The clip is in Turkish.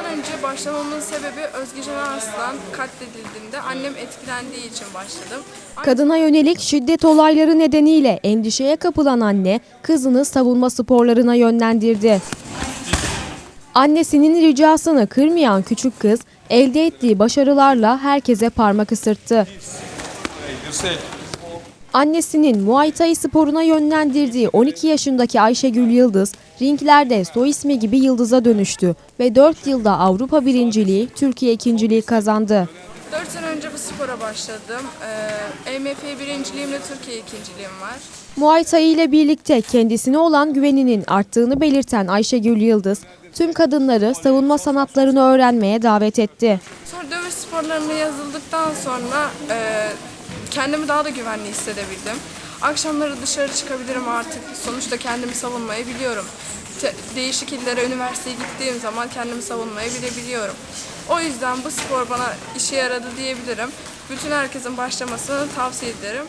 Bundan önce başlamamın sebebi Özgecan Arslan katledildiğinde annem etkilendiği için başladım. Kadına yönelik şiddet olayları nedeniyle endişeye kapılan anne kızını savunma sporlarına yönlendirdi. Annesinin ricasını kırmayan küçük kız elde ettiği başarılarla herkese parmak ısırttı. Annesinin Muay Thai sporuna yönlendirdiği 12 yaşındaki Ayşegül Yıldız, ringlerde soy ismi gibi yıldıza dönüştü ve 4 yılda Avrupa birinciliği, Türkiye ikinciliği kazandı. 4 sene önce bu spora başladım. Ee, EMF birinciliğimle Türkiye ikinciliğim var. Muay Thai ile birlikte kendisine olan güveninin arttığını belirten Ayşegül Yıldız, tüm kadınları savunma sanatlarını öğrenmeye davet etti. Sonra dövüş sporlarına yazıldıktan sonra e, kendimi daha da güvenli hissedebildim. Akşamları dışarı çıkabilirim artık. Sonuçta kendimi savunmayı biliyorum. Te- değişik illere, üniversiteye gittiğim zaman kendimi savunmayı bilebiliyorum. O yüzden bu spor bana işe yaradı diyebilirim. Bütün herkesin başlamasını tavsiye ederim.